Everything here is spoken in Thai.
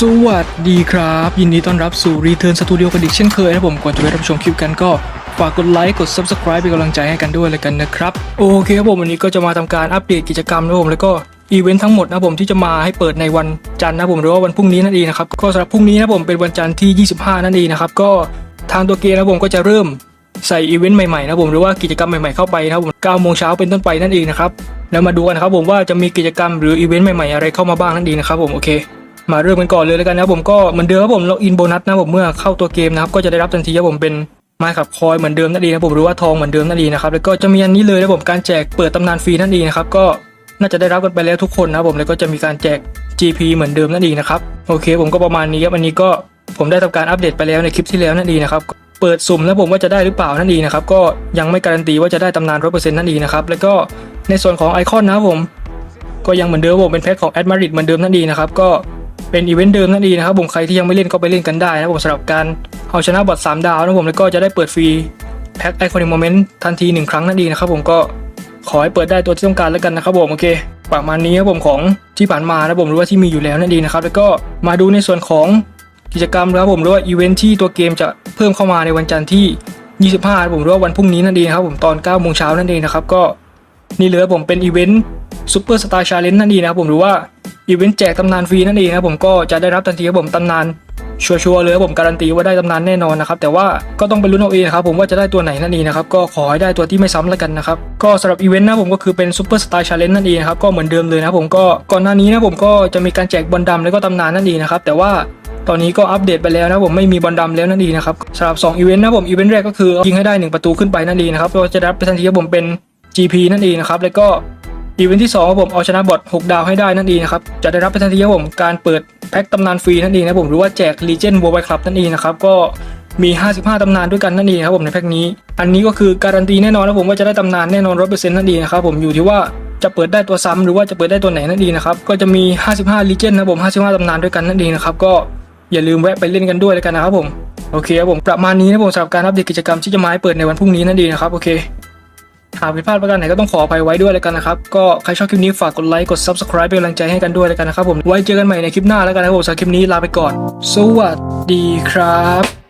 สวัสดีครับ ยินดีต้อนรับสู่ Return Studio กันอีกเช่นเคยนะผมก่อนจะไปรับชมคลิปกันก็ฝากกดไลค์กด Subscribe เป็นกำลังใจให้กันด้วยเลยกันนะครับ โอเคครับผมวันนี้ก็จะมาทำการอัปเดตกิจกรรมนะครับผมแล้วก็อีเวนต์ทั้งหมดนะครับผมที่จะมาให้เปิดในวันจันทร์นะครับผมหรือว่าวันพรุ่งนี้นั่นเองนะครับก็สำหรับพรุ่งนี้นะครับผมเป็นวันจันทร์ที่ 25 นั่นเองนะครับก็ทางตัวเกมนะครับผมก็จะเริ่มใส่อีเวนต์ใหม่ๆนะครับผมหรือว่ากิจกรรมใหม่ๆเข้าไปนะครับผม9โมงเช้าเป็นต้นไปนั่นเองนะครับแล้วมาดูกันนะครับผมว่าจะมีกิจกรรมหรืออีเวนต์ใหม่ๆอะไรเข้ามาบ้างนั่นเองนะครับผมโอเค มาเริ่มกันก่อนเลยแล้วกันนะครับผมก็เหมือนเดิมครับผมล็อกอินโบนัสนะครับผมเมื่อเข้าตัวเกมนะครับก็จะได้รับทันทีครับผมเป็นไม้ขับคอยเหมือนเดิมนั่นเองนะครับผมหรือว่าทองเหมือนเดิมนั่นเองนะครับแล้วก็จะมีอันนี้เลยนะครับผมการแจกเปิดตำนานฟรีนั่นเองนะครับก็น่าจะได้รับกันไปแล้วทุกคนนะครับผมแล้วก็จะมีการแจก GP เหมือนเดิมนั่นเองนะครับโอเค ผมก็ประมาณนี้ครับอันนี้ก็ผมได้ทำการอัปเดตไปแล้วในคลิปที่แล้วนั่นเองนะครับเปิดสุ่มแล้วผมว่าจะได้หรือเปล่านั่นเองนะครับก็ยังไม่การันตีว่าจะได้ตำนานร้อยเปอร์เซ็นต์นั่นเองนะครับแล้วก็ในส่วนของไอคอนนะผมก็ยังเหมือนเดิมผมเป็นแพ็คของแอดมาริดเหมือนเดิมนั่นเองนะครับก็ เป็นอีเวนต์เดิมนั่นเองนะครับผมใครที่ยังไม่เล่นก็ไปเล่นกันได้นะครับผมสำหรับการเอาชนะบอท3ดาวนะผมแล้วก็จะได้เปิดฟรีแพ็คไอคอนิกโมเมนต์ทันทีหนึ่งครั้งนั่นเองนะครับผมก็ขอให้เปิดได้ตัวที่ต้องการแล้วกันนะครับผมโอเคประมาณนี้ครับผมของที่ผ่านมานะผมหรือว่าที่มีอยู่แล้วนั่นเองนะครับแล้วก็มาดูในส่วนของกิจกรรมนะครับผมหรือว่าอีเวนต์ที่ตัวเกมจะเพิ่มเข้ามาในวันจันทร์ที่ 25ผมหรือว่าวันพรุ่งนี้นั่นเองนะครับผมตอน9โมงเช้านั่นเองนะครับก็นี่เลยผมเป็นอีเวนต์ ซูเปอร์สตาร์ชาเลนจ์นั่นเองนะครับผมหรือว่าอีเวนต์แจกตำนานฟรีนั่นเองนะครับผมก็จะได้รับทันทีครับผมตำนานชัวร์ๆเลยครับผมการันตีว่าได้ตำนานแน่นอนนะครับแต่ว่าก็ต้องไปลุ้นเอาเองครับผมว่าจะได้ตัวไหนนั่นเองนะครับก็ขอให้ได้ตัวที่ไม่ซ้ำแล้วกันนะครับก็สำหรับอีเวนต์นะผมก็คือเป็นซูเปอร์สตาร์ชาเลนจ์นั่นเองครับก็เหมือนเดิมเลยนะผมก็ก่อนหน้านี้นะผมก็จะมีการแจกบอลดำแล้วก็ตำนานนั่นเองนะครับแต่ว่าตอนนี้ก็อัปเดตไปแล้วนะผมไม่มีบอลดำแล้วนั่นเองนะครับสำหรับ2อีเวนต์นะผมอีเวนต์แรกก็คือยิงให้ได้ 1 ประตูขึ้นไปนั่นเองนะครับก็จะรับไปทันทีครับผมเป็น GP นั่นเองนะครับแล้วก็ อีเวนต์ที่2ครับผมเอาชนะบอท6ดาวให้ได้นั่นเองนะครับจะได้รับไปทันทีครับผมการเปิดแพ็คตำนานฟรีนั่นเองนะผมหรือว่าแจก Legend World Club นั่นเองนะครับก็มี 55 ตำนานด้วยกันนั่นเองครับผมในแพ็คนี้ อันนี้ก็คือการันตีแน่นอนนะผมว่าจะได้ตำนานแน่นอน100%นั่นเองนะครับผมอยู่ที่ว่าจะเปิดได้ตัวซ้ำหรือว่าจะเปิดได้ตัวไหนนั่นเองนะครับก็จะมี 55 Legend นะผม 55 ตำนานด้วยกันนั่นเองนะครับก็อย่าลืมแวะไปเล่นกันด้วยแล้วกันนะครับผมโอเคครับผมประมาณนี้นะผมสำหรับการอัปเดตกิจกรรมที่จะมาให้เปิดในวันพรุ่งนี้นั่นเองนะครับโอเค หากผิดพลาดประการไหนก็ต้องขออภัยไว้ด้วยแล้วกันนะครับ ก็ใครชอบคลิปนี้ฝากกดไลค์ กด subscribe เป็นกำลังใจให้กันด้วยแล้วกันนะครับผม ไว้เจอกันใหม่ในคลิปหน้าแล้วกันนะครับผมสำหรับคลิปนี้ลาไปก่อน สวัสดีครับ